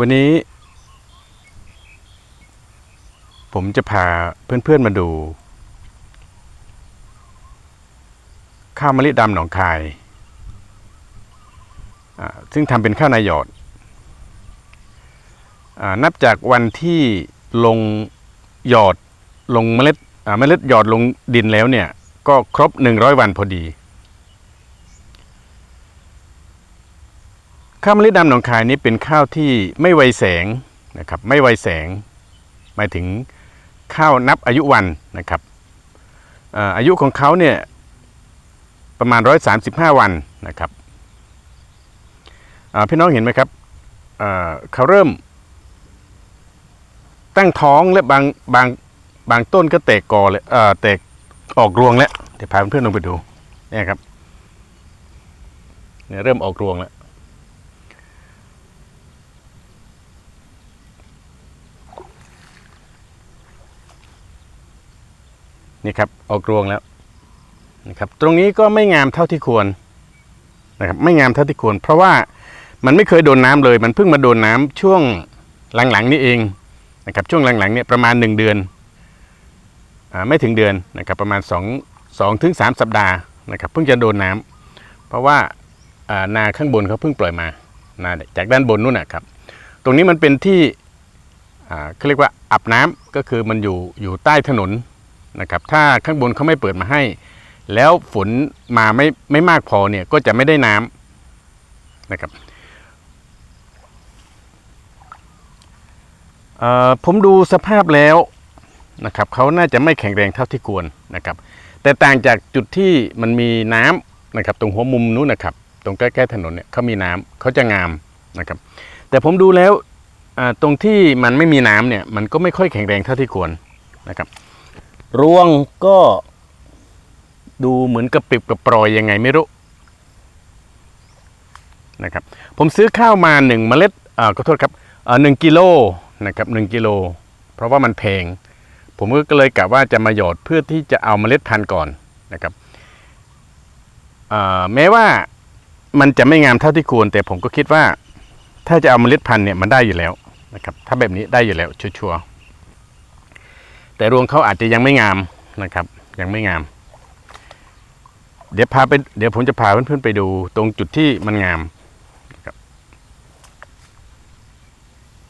วันนี้ ผมจะพาเพื่อนๆมาดู ข้าวมะลิดำหนองคาย ซึ่งทำเป็นข้าวนายหยอดอนับจากวันที่ลงหยอดลงเมล็ดเมล็ดหยอดลงดินแล้วเนี่ย ก็ครบ 100 วันพอดี ข้าวเมลิดดำหนองคายนี้เป็นข้าวที่ไม่ไวแสงนะครับไม่ไวแสง หมายถึงข้าวนับอายุวันนะครับอายุของเขาเนี่ยประมาณ 135 วันนะครับพี่น้องเห็นไหมครับเขาเริ่ม ตั้งท้องและบางบางบางต้นก็แตกกอเลยแตกออกรวงแล้วเดี๋ยวพาเพื่อนๆลงไปดูเนี่ยครับเนี่ยเริ่มออกรวงแล้ว นี่ครับออกรวงแล้วนะครับตรงนี้ก็ไม่งามเท่าที่ควรนะครับไม่งามเท่าที่ควร เพราะว่ามันไม่เคยโดนน้ำเลย มันเพิ่งมาโดนน้ำช่วงหลังๆนี่เองนะครับช่วงหลังๆเนี่ยประมาณ 1 เดือนอาไม่ถึงเดือนนะครับประมาณ2 2ถึง3สัปดาห์นะครับเพิ่งจะโดนน้ำเพราะว่าอ่านาข้างบนเขาเพิ่งปล่อยมานาจากด้านบนนู่นนะครับตรงนี้มันเป็นที่อ่าเขาเรียกว่าอับน้ำก็คือมันอยู่อยู่ใต้ถนน นะครับถ้าข้างบนเขาไม่เปิดมาให้ แล้วฝนมาไม่ไม่มากพอเนี่ยก็จะไม่ได้น้ำนะครับผมดูสภาพแล้วนะครับเขาน่าจะไม่แข็งแรงเท่าที่ควรนะครับ แต่ต่างจากจุดที่มันมีน้ำนะครับ ตรงหัวมุมนู้นนะครับ ตรงใกล้ๆถนนเนี่ยเขามีน้ำเขาจะงามนะครับ แต่ผมดูแล้วตรงที่มันไม่มีน้ำเนี่ยมันก็ไม่ค่อยแข็งแรงเท่าที่ควรนะครับ รวงก็ดูเหมือนกระปิบกระปรอยยังไงไม่รู้นะครับผมซื้อข้าวมาหนึ่งเมล็ดอ่าขอโทษครับอ่าหนึ่งกิโลนะครับหนึ่งกิโลเพราะว่ามันแพง ผมก็เลยกะว่าจะมาหยอดเพื่อที่จะเอาเมล็ดพันธุ์ก่อนนะครับแม้ว่ามันจะไม่งามเท่าที่ควร แต่ผมก็คิดว่า ถ้าจะเอาเมล็ดพันธุ์เนี่ยมันได้อยู่แล้วนะครับถ้าแบบนี้ได้อยู่แล้วชัวร์ แต่รวงเขาอาจจะยังไม่งามนะครับ ยังไม่งาม เดี๋ยวพาไปเดี๋ยวผมจะพาเพื่อนๆไปดูตรงจุดที่มันงาม